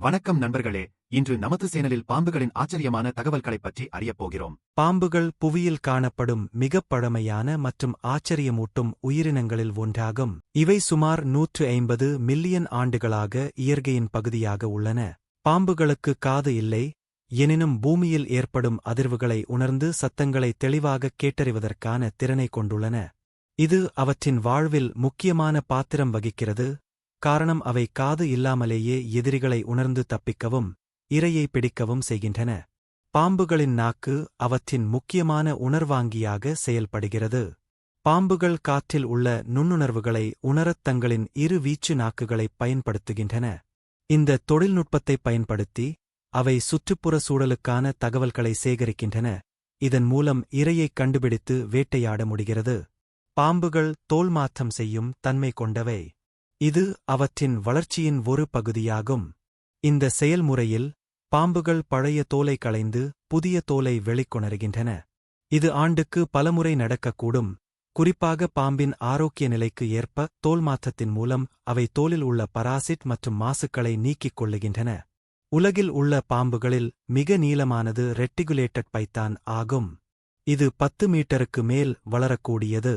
வணக்கம் நண்பர்களே இன்று நமது சேனலில் பாம்புகளின் ஆச்சரியமான தகவல்களைப் பற்றி அறியப் போகிறோம். பாம்புகள் புவியில் காணப்படும் மிகப் பழமையான மற்றும் ஆச்சரியமூட்டும் உயிரினங்களில் ஒன்றாகும். இவை சுமார் நூற்று ஐம்பது மில்லியன் ஆண்டுகளாக இயற்கையின் பகுதியாக உள்ளன. பாம்புகளுக்கு காது இல்லை எனினும் பூமியில் ஏற்படும் அதிர்வுகளை உணர்ந்து சத்தங்களை தெளிவாக கேட்டறிவதற்கான திறனை கொண்டுள்ளன. இது அவற்றின் வாழ்வில் முக்கியமான பாத்திரம் வகிக்கிறது. காரணம் அவை காது இல்லாமலேயே எதிரிகளை உணர்ந்து தப்பிக்கவும் இரையை பிடிக்கவும் செய்கின்றன. பாம்புகளின் நாக்கு அவற்றின் முக்கியமான உணர்வாங்கியாக செயல்படுகிறது. பாம்புகள் காற்றில் உள்ள நுண்ணுணர்வுகளை உணரத் தங்களின் இரு வீச்சு நாக்குகளைப் பயன்படுத்துகின்றன. இந்த தொழில்நுட்பத்தைப் பயன்படுத்தி அவை சுற்றுப்புற சூழலுக்கான தகவல்களை சேகரிக்கின்றன. இதன் மூலம் இரையைக் கண்டுபிடித்து வேட்டையாட முடிகிறது. பாம்புகள் தோல் மாற்றம் செய்யும் தன்மை கொண்டவை. இது அவற்றின் வளர்ச்சியின் ஒரு பகுதியாகும். இந்த செயல்முறையில் பாம்புகள் பழைய தோலை களைந்து புதிய தோலை வெளிக்கொணர்கின்றன. இது ஆண்டுக்கு பலமுறை நடக்கக்கூடும். குறிப்பாக பாம்பின் ஆரோக்கிய நிலைக்கு ஏற்ப தோல் மாற்றத்தின் மூலம் அவை தோலில் உள்ள பராசிட் மற்றும் மாசுக்களை நீக்கிக் கொள்ளுகின்றன. உலகில் உள்ள பாம்புகளில் மிக நீளமானது ரெட்டிகுலேட்டட் பைத்தான் ஆகும். இது பத்து மீட்டருக்கு மேல் வளரக்கூடியது.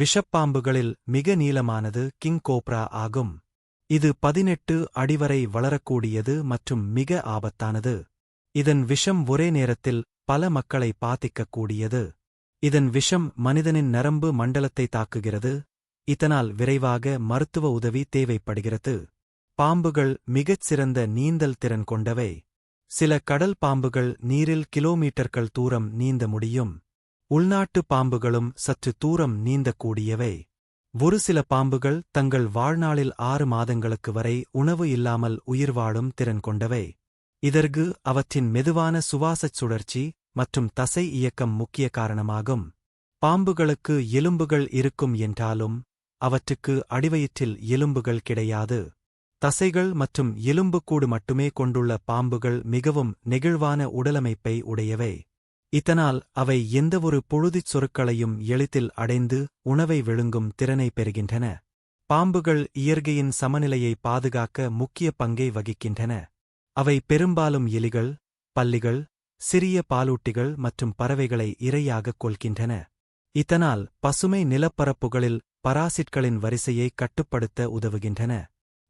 விஷப்பாம்புகளில் மிக நீளமானது கிங் கோப்ரா ஆகும். இது பதினெட்டு அடிவரை வளரக்கூடியது மற்றும் மிக ஆபத்தானது. இதன் விஷம் ஒரே நேரத்தில் பல மக்களை பாதிக்கக்கூடியது. இதன் விஷம் மனிதனின் நரம்பு மண்டலத்தை தாக்குகிறது. இதனால் விரைவாக மருத்துவ உதவி தேவைப்படுகிறது. பாம்புகள் மிகச் சிறந்த நீந்தல் திறன் கொண்டவை. சில கடல் பாம்புகள் நீரில் கிலோமீட்டர்கள் தூரம் நீந்த முடியும். உள்நாட்டு பாம்புகளும் சற்று தூரம் நீந்தக்கூடியவை. ஒரு சில பாம்புகள் தங்கள் வாழ்நாளில் ஆறு மாதங்களுக்கு வரை உணவு இல்லாமல் உயிர் வாழும் திறன் கொண்டவை. இதற்கு அவற்றின் மெதுவான சுவாசச் சுழற்சி மற்றும் தசை இயக்கம் முக்கிய காரணமாகும். பாம்புகளுக்கு எலும்புகள் இருக்கும் என்றாலும் அவற்றுக்கு அடிவயிற்றில் எலும்புகள் கிடையாது. தசைகள் மற்றும் எலும்புக்கூடு மட்டுமே கொண்டுள்ள பாம்புகள் மிகவும் நெகிழ்வான உடலமைப்பை உடையவை. இதனால் அவை எந்தவொரு புழுதிச் சொற்களையும் எளிதில் அடைந்து உணவை விழுங்கும் திறனை பெறுகின்றன. பாம்புகள் இயற்கையின் சமநிலையை பாதுகாக்க முக்கிய பங்கை வகிக்கின்றன. அவை பெரும்பாலும் எலிகள் பல்லிகள் சிறிய பாலூட்டிகள் மற்றும் பறவைகளை இரையாகக் கொள்கின்றன இதனால் பசுமை நிலப்பரப்புகளில் பராசிட்களின் வரிசையை கட்டுப்படுத்த உதவுகின்றன.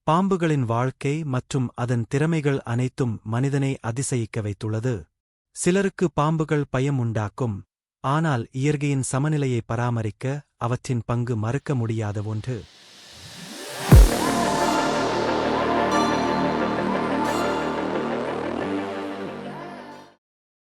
பாம்புகளின் வாழ்க்கை மற்றும் அதன் திறமைகள் அனைத்தும் மனிதனை அதிசயிக்க வைத்துள்ளது. சிலருக்கு பாம்புகள் பயம் உண்டாக்கும் ஆனால் இயற்கையின் சமநிலையை பராமரிக்க அவற்றின் பங்கு மறுக்க முடியாத ஒன்று.